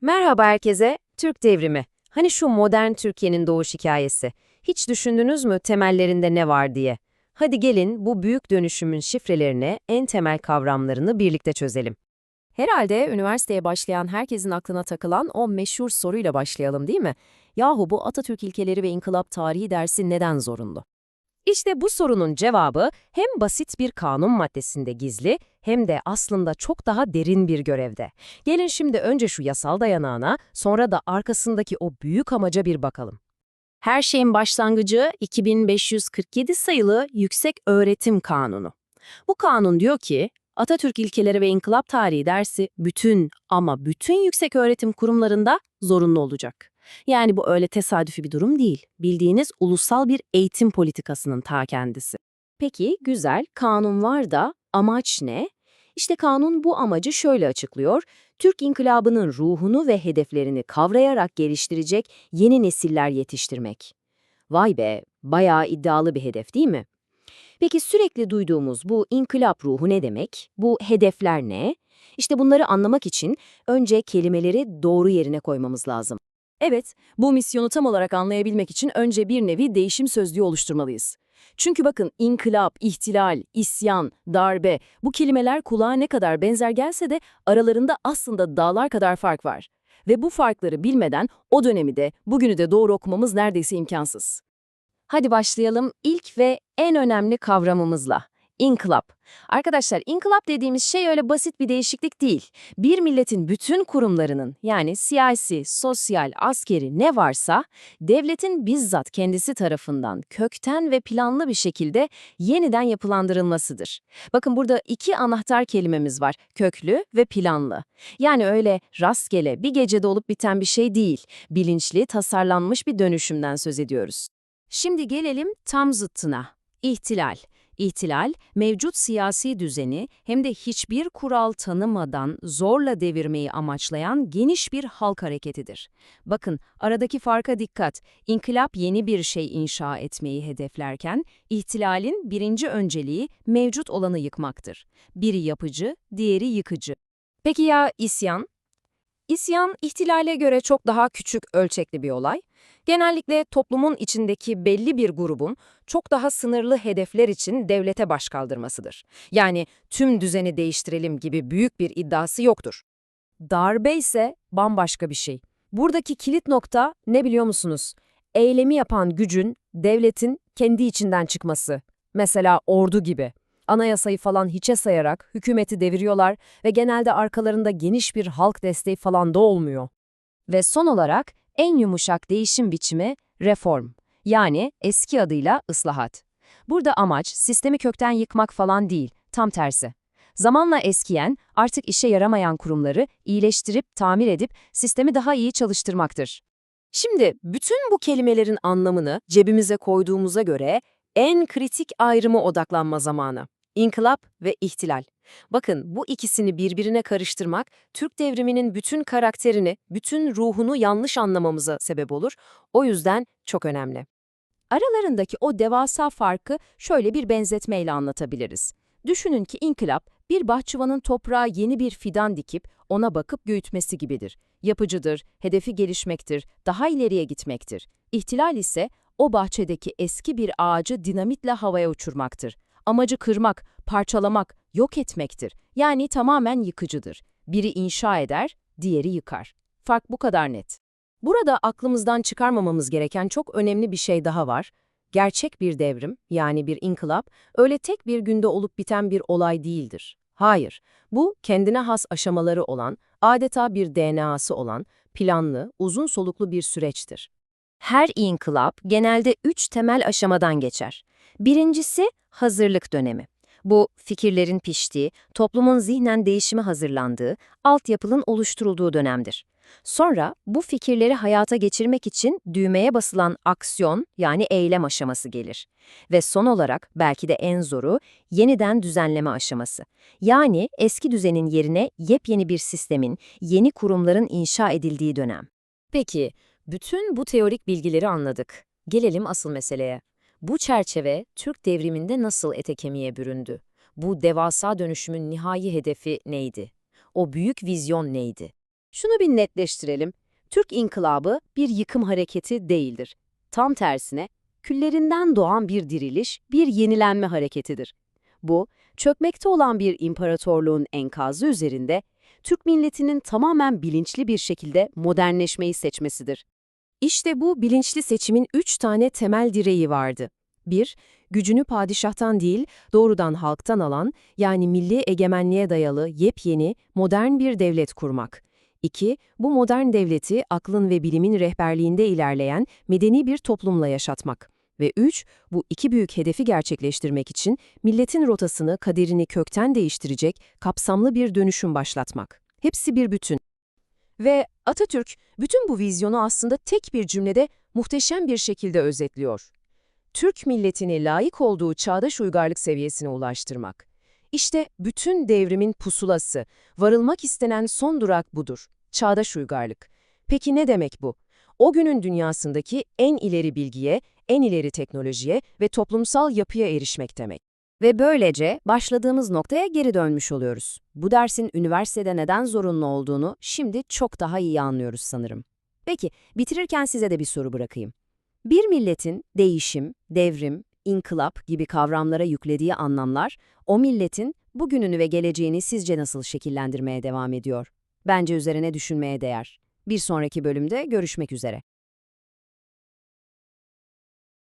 Merhaba herkese, Türk Devrimi. Hani şu modern Türkiye'nin doğuş hikayesi. Hiç düşündünüz mü temellerinde ne var diye? Hadi gelin bu büyük dönüşümün şifrelerini, en temel kavramlarını birlikte çözelim. Herhalde üniversiteye başlayan herkesin aklına takılan o meşhur soruyla başlayalım değil mi? Yahu bu Atatürk ilkeleri ve inkılap tarihi dersi neden zorunlu? İşte bu sorunun cevabı hem basit bir kanun maddesinde gizli hem de aslında çok daha derin bir görevde. Gelin şimdi önce şu yasal dayanağına, sonra da arkasındaki o büyük amaca bir bakalım. Her şeyin başlangıcı 2547 sayılı Yüksek Öğretim Kanunu. Bu kanun diyor ki, Atatürk ilkeleri ve inkılap tarihi dersi bütün ama bütün yüksek öğretim kurumlarında zorunlu olacak. Yani bu öyle tesadüfi bir durum değil. Bildiğiniz ulusal bir eğitim politikasının ta kendisi. Peki güzel, kanun var da amaç ne? İşte kanun bu amacı şöyle açıklıyor. Türk inkılabının ruhunu ve hedeflerini kavrayarak geliştirecek yeni nesiller yetiştirmek. Vay be, bayağı iddialı bir hedef değil mi? Peki sürekli duyduğumuz bu inkılap ruhu ne demek? Bu hedefler ne? İşte bunları anlamak için önce kelimeleri doğru yerine koymamız lazım. Evet, bu misyonu tam olarak anlayabilmek için önce bir nevi değişim sözlüğü oluşturmalıyız. Çünkü bakın inkılap, ihtilal, isyan, darbe bu kelimeler kulağa ne kadar benzer gelse de aralarında aslında dağlar kadar fark var. Ve bu farkları bilmeden o dönemi de bugünü de doğru okumamız neredeyse imkansız. Hadi başlayalım ilk ve en önemli kavramımızla. İnkılap. Arkadaşlar inkılap dediğimiz şey öyle basit bir değişiklik değil. Bir milletin bütün kurumlarının yani siyasi, sosyal, askeri ne varsa devletin bizzat kendisi tarafından kökten ve planlı bir şekilde yeniden yapılandırılmasıdır. Bakın burada iki anahtar kelimemiz var. Köklü ve planlı. Yani öyle rastgele bir gecede olup biten bir şey değil. Bilinçli, tasarlanmış bir dönüşümden söz ediyoruz. Şimdi gelelim tam zıttına. İhtilal. İhtilal, mevcut siyasi düzeni hem de hiçbir kural tanımadan zorla devirmeyi amaçlayan geniş bir halk hareketidir. Bakın, aradaki farka dikkat. İnkılap yeni bir şey inşa etmeyi hedeflerken, ihtilalin birinci önceliği mevcut olanı yıkmaktır. Biri yapıcı, diğeri yıkıcı. Peki ya isyan? İsyan, ihtilale göre çok daha küçük ölçekli bir olay. Genellikle toplumun içindeki belli bir grubun çok daha sınırlı hedefler için devlete başkaldırmasıdır. Yani tüm düzeni değiştirelim gibi büyük bir iddiası yoktur. Darbe ise bambaşka bir şey. Buradaki kilit nokta ne biliyor musunuz? Eylemi yapan gücün, devletin kendi içinden çıkması. Mesela ordu gibi. Anayasayı falan hiçe sayarak hükümeti deviriyorlar ve genelde arkalarında geniş bir halk desteği falan da olmuyor. Ve son olarak en yumuşak değişim biçimi reform, yani eski adıyla ıslahat. Burada amaç sistemi kökten yıkmak falan değil, tam tersi. Zamanla eskiyen, artık işe yaramayan kurumları iyileştirip, tamir edip sistemi daha iyi çalıştırmaktır. Şimdi bütün bu kelimelerin anlamını cebimize koyduğumuza göre en kritik ayrımı odaklanma zamanı. İnkılap ve ihtilal. Bakın bu ikisini birbirine karıştırmak Türk devriminin bütün karakterini, bütün ruhunu yanlış anlamamıza sebep olur. O yüzden çok önemli. Aralarındaki o devasa farkı şöyle bir benzetmeyle anlatabiliriz. Düşünün ki inkılap, bir bahçıvanın toprağa yeni bir fidan dikip ona bakıp büyütmesi gibidir. Yapıcıdır, hedefi gelişmektir, daha ileriye gitmektir. İhtilal ise o bahçedeki eski bir ağacı dinamitle havaya uçurmaktır. Amacı kırmak, parçalamak, yok etmektir. Yani tamamen yıkıcıdır. Biri inşa eder, diğeri yıkar. Fark bu kadar net. Burada aklımızdan çıkarmamamız gereken çok önemli bir şey daha var. Gerçek bir devrim, yani bir inkılap, öyle tek bir günde olup biten bir olay değildir. Hayır, bu kendine has aşamaları olan, adeta bir DNA'sı olan, planlı, uzun soluklu bir süreçtir. Her inkılap genelde üç temel aşamadan geçer. Birincisi hazırlık dönemi. Bu fikirlerin piştiği, toplumun zihnen değişime hazırlandığı, altyapının oluşturulduğu dönemdir. Sonra bu fikirleri hayata geçirmek için düğmeye basılan aksiyon yani eylem aşaması gelir. Ve son olarak belki de en zoru yeniden düzenleme aşaması. Yani eski düzenin yerine yepyeni bir sistemin, yeni kurumların inşa edildiği dönem. Peki, bütün bu teorik bilgileri anladık. Gelelim asıl meseleye. Bu çerçeve Türk devriminde nasıl ete kemiğe büründü? Bu devasa dönüşümün nihai hedefi neydi? O büyük vizyon neydi? Şunu bir netleştirelim. Türk İnkılabı bir yıkım hareketi değildir. Tam tersine küllerinden doğan bir diriliş, bir yenilenme hareketidir. Bu, çökmekte olan bir imparatorluğun enkazı üzerinde Türk milletinin tamamen bilinçli bir şekilde modernleşmeyi seçmesidir. İşte bu bilinçli seçimin üç tane temel direği vardı. 1. Gücünü padişahtan değil, doğrudan halktan alan, yani milli egemenliğe dayalı yepyeni, modern bir devlet kurmak. 2. Bu modern devleti aklın ve bilimin rehberliğinde ilerleyen medeni bir toplumla yaşatmak. Ve 3. Bu iki büyük hedefi gerçekleştirmek için milletin rotasını, kaderini kökten değiştirecek kapsamlı bir dönüşüm başlatmak. Hepsi bir bütün. Ve Atatürk bütün bu vizyonu aslında tek bir cümlede muhteşem bir şekilde özetliyor. Türk milletini layık olduğu çağdaş uygarlık seviyesine ulaştırmak. İşte bütün devrimin pusulası, varılmak istenen son durak budur. Çağdaş uygarlık. Peki ne demek bu? O günün dünyasındaki en ileri bilgiye, en ileri teknolojiye ve toplumsal yapıya erişmek demek. Ve böylece başladığımız noktaya geri dönmüş oluyoruz. Bu dersin üniversitede neden zorunlu olduğunu şimdi çok daha iyi anlıyoruz sanırım. Peki, bitirirken size de bir soru bırakayım. Bir milletin değişim, devrim, inkılap gibi kavramlara yüklediği anlamlar, o milletin bugününü ve geleceğini sizce nasıl şekillendirmeye devam ediyor? Bence üzerine düşünmeye değer. Bir sonraki bölümde görüşmek üzere.